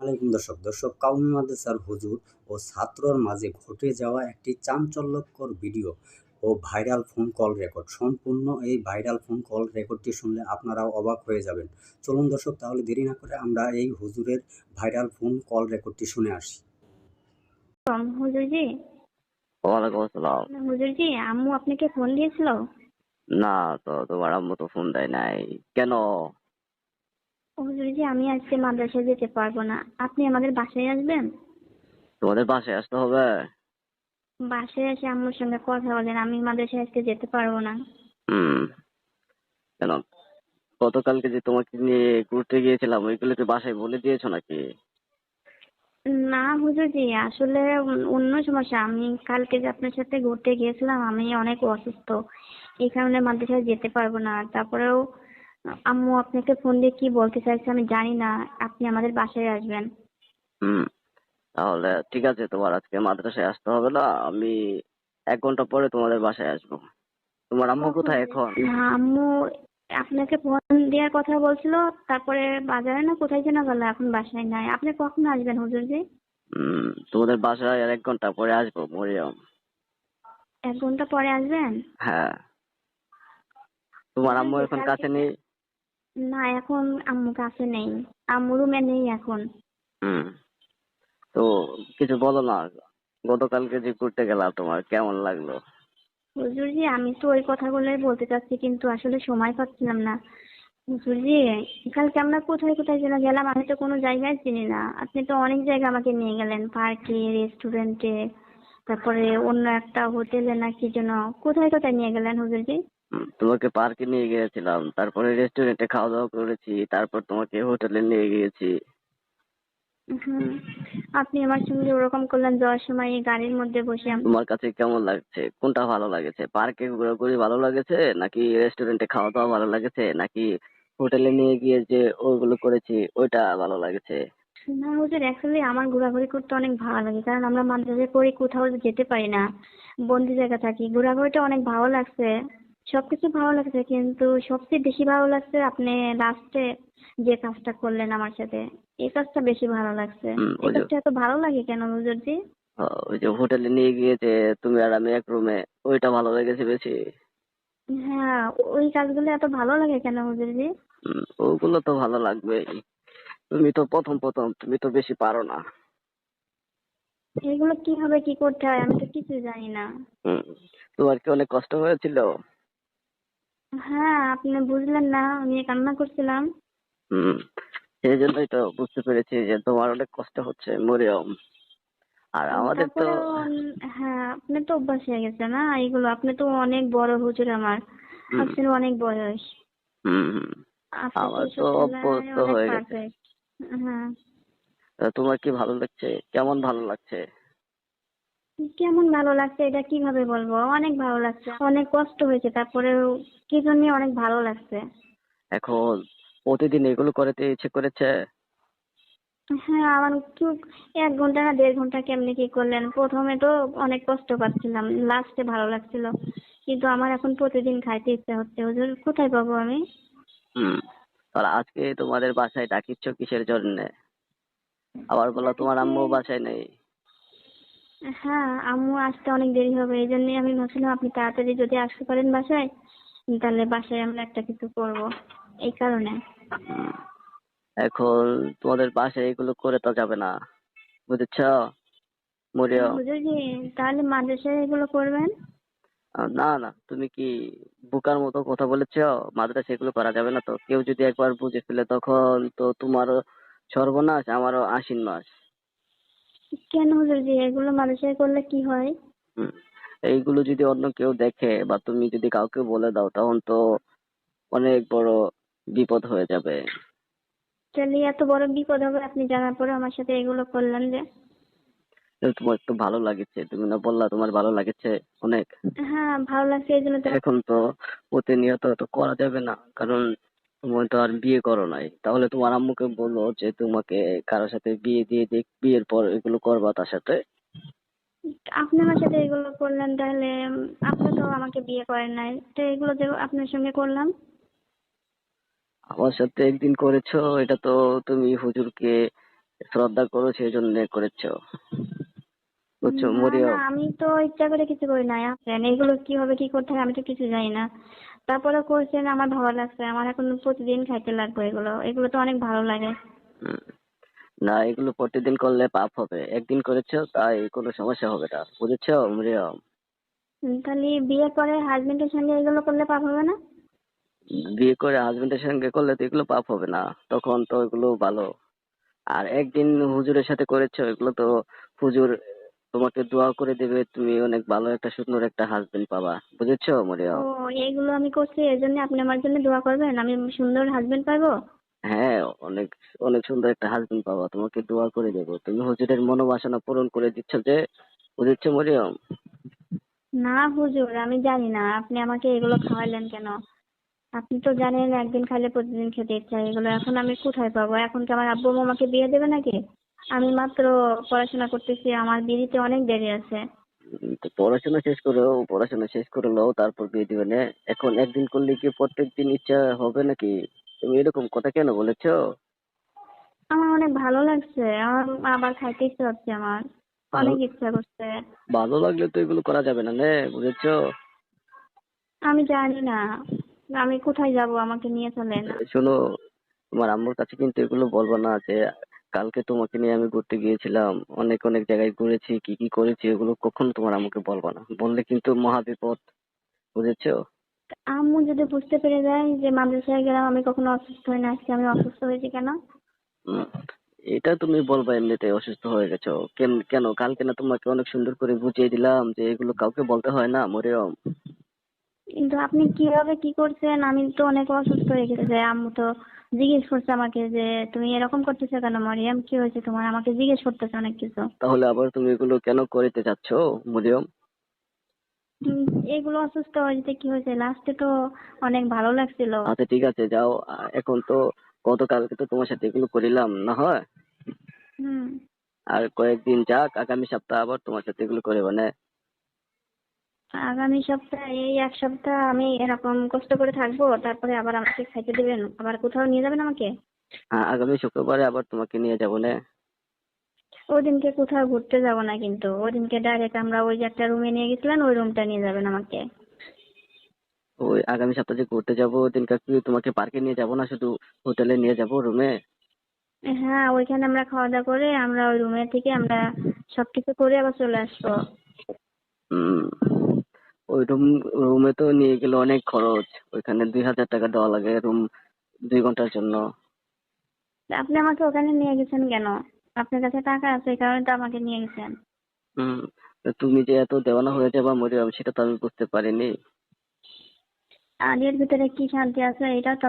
আলাইকুম দর্শক দর্শক কাউমি মাদ্রাসার হুজুর ও ছাত্রর মাঝে ঘটে যাওয়া একটি চাঞ্চল্যকর ভিডিও ও ভাইরাল ফোন কল রেকর্ড। সম্পূর্ণ এই ভাইরাল ফোন কল রেকর্ডটি শুনলে আপনারাও অবাক হয়ে যাবেন। চলুন দর্শক তাহলে দেরি না করে আমরা এই হুজুরের ভাইরাল ফোন কল রেকর্ডটি শুনে আসি। কম হুজুরজি। ওয়ালাইকুম আসসালাম। হুজুরজি আম্মু আপনাকে ফোন দিয়েছিল? না তো তোমার আম্মু তো ফোন দেয় নাই। কেন? হুজুরজি আমি আজকে মাদ্রাসায় যেতে পারব না আপনি আমাদের বাসায় আসবেন? তোমাদের বাসায় আসতে হবে? বাসায় এসে আম্মুর সঙ্গে কথা বলেন আমি মাদ্রাসায় আজকে যেতে পারব না। হুম। কেন? গতকালকে যে তোমাকে নিয়ে ঘুরতে গিয়েছিলাম ওইগুলো কি বাসায় বলে দিয়েছ নাকি? না হুজুরজি আসলে অন্য- অন্য সমস্যা। আমি কালকে যে আপনার সাথে ঘুরতে গিয়েছিলাম আমি অনেক অসুস্থ। এই কারণে মাদ্রাসায় যেতে পারব না। তারপরেও আম্মু আপনাকে ফোন দিয়ে কি বলতে চাইছে আমি জানি না আপনি আমাদের বাসায় আসবেন। হুম তাহলে ঠিক আছে তোমার আজকে মাদ্রাসায় আসতে হবে না আমি এক ঘণ্টা পরে তোমাদের বাসায় আসব। তোমার আম্মু কোথায় এখন? না, আম্মু আপনাকে ফোন দেওয়ার কথা বলছিল তারপরে বাজারে না কোথায় যেন গেল এখন বাসায় নাই। আপনি কখন আসবেন হুজুরজি হুম তোমাদের বাসায় আর এক ঘণ্টা পরে আসব মরিয়ম। এক ঘণ্টা পরে আসবেন? হ্যাঁ। তোমার আম্মু এখন কাছে নেই? না এখন আম্মু কাছে নেই। আম্মু রুমে নেই এখন। হুম। তো কিছু বলো না গতকালকে যে ঘুরতে গেলাম তোমার কেমন লাগল? হুজুরজি আমি তো ওই কথাগুলোই বলতে চাচ্ছি কিন্তু আসলে সময় পাচ্ছিলাম না। হুজুরজি কালকে আমরা কোথায় কোথায় যেন গেলাম আমি তো কোনো জায়গায় চিনি না। আপনি তো অনেক জায়গা আমাকে নিয়ে গেলেন পার্কে রেস্টুরেন্টে তারপরে অন্য একটা হোটেলে না কি যেন কোথায় কোথায় নিয়ে গেলেন হুজুরজি তোমাকে পার্কে নিয়ে গিয়েছিলাম। তারপরে রেস্টুরেন্টে খাওয়া দাওয়া করেছি তারপর তোমাকে হোটেলে নিয়ে গিয়েছি। হুম আপনি আমার সঙ্গে ওরকম করলেন যাওয়ার সময় এই গাড়ির মধ্যে বসে আম- তোমার কাছে কেমন লাগছে? কোনটা ভালো লাগেছে? পার্কে ঘোরাঘুরি ভালো লাগেছে? নাকি রেস্টুরেন্টে খাওয়া দাওয়া ভালো লাগেছে? নাকি হোটেলে নিয়ে গিয়ে যে ওগুলো করেছি ওইটা ভালো লাগেছে? না হুজুর অ্যাকচুয়ালি আমার ঘোরাঘুরি করতে অনেক ভালো লাগে। কারণ আমরা মাদ্রাসায় পড়ি কোথাও যেতে পারি না। বন্দি জায়গা থাকি। ঘোরাঘুরিটা অনেক ভালো লাগছে। সবকিছু ভালো লাগছে কিন্তু সবচেয়ে বেশি ভালো লাগছে আপনি লাস্টে যে কাজটা করলেন আমার সাথে এই কাজটা বেশি ভালো লাগছে। এই কাজটা এত ভালো লাগে কেন হুজুরজি ওই যে হোটেলে নিয়ে গিয়েছে তুমি আর আমি এক রুমে ওইটা ভালো লেগেছে বেশি। হ্যাঁ ওই কাজগুলো এত ভালো লাগে কেন হুজুরজি ওগুলো তো ভালো লাগবেই। তুমি তো প্রথম প্রথম তুমি তো বেশি পারো না। এগুলো কীভাবে কি করতে হয় আমি তো কিছু জানি না। তোমার কি অনেক কষ্ট হয়েছিল? হ্যাঁ আপনি বুঝলেন না আমি কান্না করছিলাম। হুম সেই জন্যই তো বুঝতে পেরেছি যে তোমার অনেক কষ্ট হচ্ছে মরিয়ম। আর আমাদের তো হ্যাঁ আপনি তো অভ্যাস হয়ে গেছে না? এইগুলো আপনি তো অনেক বড় হুজুর আমার। আপনার অনেক বয়স। আমার তো অভ্যস্ত হয়ে গেছে। হ্যাঁ। তা তোমার কি ভালো লাগছে? কেমন ভালো লাগছে? কেমন ভালো লাগছে এটা কীভাবে বলব? অনেক ভালো লাগছে অনেক কষ্ট হয়েছে তারপরেও কি জন্য অনেক ভালো লাগছে? এখন প্রতিদিন এগুলো করতে ইচ্ছে করেছে? হ্যাঁ আমার একটু এক ঘণ্টা না দেড় ঘণ্টা কেমনি কি করলেন? প্রথমে তো অনেক কষ্ট পাচ্ছিলাম লাস্টে ভালো লাগছিল। কিন্তু আমার এখন প্রতিদিন খাইতে ইচ্ছে হচ্ছে হুজুর কোথায় পাবো আমি? হুম আজকে তোমাদের বাসায় ডাকিচ্ছ কিসের জন্য? আবার বলো তোমার আম্মু বাসায় নেই। হ্যাঁ আম্মু আসতে অনেক দেরি হবে। এই জন্যই আমি ভাবছিলাম আপনি তাড়াতাড়ি যদি আসতে পারেন বাসায় তাহলে বাসায় আমরা একটা কিছু করব। এই কারণে। এখন তোমাদের বাসায় এগুলো করে তো যাবে না বুঝেছ? মরিয়ম। হুজুরজি তাহলে মাদ্রাসায় এগুলো করবেন? না না তুমি কি বোকার মতো কথা বলেছ? মাদ্রাসা এগুলো করা যাবে না তো। কেউ যদি একবার বুঝে ফেলে তখন তো তোমারও সর্বনাশ আমারও আশ্বিন কেন হুজুরজি এগুলো মানুষের করলে কি হয়? এইগুলো যদি অন্য কেউ দেখে বা তুমি যদি কাউকে বলে দাও তখন তো অনেক বড় বিপদ হয়ে যাবে। তাহলে এত বড় বিপদ হবে আপনি জানার পরে আমার সাথে এগুলো করলেন যে? তোমার তো ভালো লাগেছে তুমি না বললা তোমার ভালো লাগেছে অনেক। হ্যাঁ ভালো লাগছে এই জন্য তো এখন তো প্রতিনিয়ত তো করা যাবে না কারণ তুমি তো আর বিয়ে করো নাই। তাহলে তোমার আম্মুকে বলো যে তোমাকে কারোর সাথে বিয়ে দিয়ে দিক বিয়ের পর এগুলো করবা তার সাথে। আপনি আমার সাথে এগুলো করলেন তাহলে আপনি তো আমাকে বিয়ে করেন নাই। তো এগুলো যে আপনার সঙ্গে করলাম। আমার সাথে একদিন করেছ এটা তো তুমি হুজুরকে শ্রদ্ধা করো সেই জন্য করেছ। বুঝছ না মরিয়ম আমি তো ইচ্ছা করে কিছু করি নাই এগুলো কীভাবে কি করতে হয় আমি তো কিছু জানি না। তারপরে করছেন আমার ভালো লাগছে। আমার এখন প্রতিদিন খাইতে লাগবে এগুলো। এগুলো তো অনেক ভালো লাগে। না এগুলো প্রতিদিন করলে পাপ হবে। একদিন করেছ তাই কোনো সমস্যা হবে না। বুঝেছ মরিয়ম? তাহলে বিয়ের পরে হাজবেন্ডের সঙ্গে এগুলো করলে পাপ হবে না? বিয়ে করে হাজবেন্ডের সঙ্গে করলে তো এগুলো পাপ হবে না। তখন তো এগুলো ভালো। আর একদিন হুজুরের সাথে করেছ এগুলো তো হুজুর তোমাকে দোয়া করে দেবে তুমি অনেক ভালো একটা সুন্দর একটা হাজবেন্ড পাবা। বুঝেছ ও মরিয়ম এইগুলো আমি করছি এর জন্য আপনি আমার জন্য দোয়া করবেন। আমি সুন্দর হাজবেন্ড পাবো? হ্যাঁ অনেক অনেক সুন্দর একটা হাজবেন্ড পাবা তোমাকে দোয়া করে দেবো। তুমি হুজুরের মনোবাসনা পূরণ করে দিচ্ছ যে বুঝেছ মরিয়ম? না হুজুর আমি জানি না আপনি আমাকে এগুলো খাওয়াইলেন কেন? আপনি তো জানেন একদিন খাইলে প্রতিদিন খেতে ইচ্ছা এগুলো এখন আমি কোথায় পাবো? এখন কি আমার আব্বু আমাকে বিয়ে দেবে নাকি? আমি মাত্র পড়াশোনা করতেছি আমার বিয়েতে অনেক দেরি আছে। তো পড়াশোনা শেষ করো পড়াশোনা শেষ করে নাও তারপর বিয়ে দিবে না। এখন একদিন করলে কি প্রত্যেক দিন ইচ্ছা হবে নাকি? তুমি এরকম কথা কেন বলেছ? আমার অনেক ভালো লাগছে আমার আবার খাইতে ইচ্ছা হচ্ছে আমার। অনেক ইচ্ছা করছে। ভালো লাগলে তো এগুলো করা যাবে না নে বুঝেছ? আমি জানি না আমি কোথায় যাব আমাকে নিয়ে চলেন। শোনো তোমার আম্মুর কাছে কিন্তু এগুলো বলব না যে কালকে তোমাকে নিয়ে আমি ঘুরতে গিয়েছিলাম অনেক অনেক জায়গায় ঘুরেছি কি কি করেছি এগুলো কখনো তোমার আম্মুকে বলব না। বললে কিন্তু মহা বিপদ বুঝেছ আম্মু যদি বুঝতে পেরে যায় যে মাদ্রাসায় গেলাম আমি কখনো অসুস্থ হই না আজকে আমি অসুস্থ হয়েছি কেন? এটা তুমি বলবা এমনিতে অসুস্থ হয়ে গেছো। কেন কেন? কালকে না তোমাকে অনেক সুন্দর করে বুঝিয়ে দিলাম যে এগুলো কাউকে বলতে হয় না মরিয়ম। কিন্তু আপনি কীভাবে কি করছেন? আমি তো অনেক অসুস্থ হয়ে গেছে। আম্মু তো জিজ্ঞেস করছে আমাকে যে তুমি এরকম করতেছো কেন মরিয়াম? কি হয়েছে তোমার? আমাকে জিজ্ঞেস করতেছে অনেক কিছু। তাহলে আবার তুমি এগুলো কেন করতে চাচ্ছ মরিয়ম? এগুলো অসুস্থ হয়েছে কি হয়েছে? লাস্টে তো অনেক ভালো লাগছিল। আচ্ছা ঠিক আছে যাও। এখন তো গতকালকে তো তোমার সাথে এগুলো করিলাম না হয়? হুম। আর কয়েকদিন যাক আগামী সপ্তাহ আবার তোমার সাথে এগুলো করে মানে আগামী সপ্তাহে এই এক সপ্তাহ আমি এরকম কষ্ট করে থাকব তারপরে আবার আমাকে খাইতে দেবেন। আবার কোথাও নিয়ে যাবেন আমাকে? আগামী শুক্রবারে আবার তোমাকে নিয়ে যাব না। ওদিনকে কোথাও ঘুরতে যাব না কিন্তু। ওদিনকে ডাইরেক্ট আমরা ওই যে একটা রুমে নিয়ে গেছিলেন ওই রুমটা নিয়ে যাবেন আমাকে। ওই আগামী সপ্তাহে ঘুরতে যাব ওদিনকে কি তোমাকে পার্কে নিয়ে যাব না শুধু হোটেলে নিয়ে যাব রুমে হ্যাঁ ওইখানে আমরা খাওয়া দাওয়া করে আমরা ওই রুমে থেকে আমরা সবকিছু করে আবার চলে আসব। ওই রুম রুমে তো নিয়ে গেলে অনেক খরচ। ওইখানে দুই হাজার টাকা দেওয়া লাগে রুম দুই ঘণ্টার জন্য। আপনি আমাকে ওখানে নিয়ে গেছেন কেন? আপনার কাছে টাকা আছে এই কারণে তো আমাকে নিয়ে গেছেন। হুম তো তুমি যে এত দেওয়ানা হয়ে যাবা মরে যাবে সেটা তো আমি বুঝতে পারিনি। আর এর ভিতরে কি শান্তি আছে এটাও তো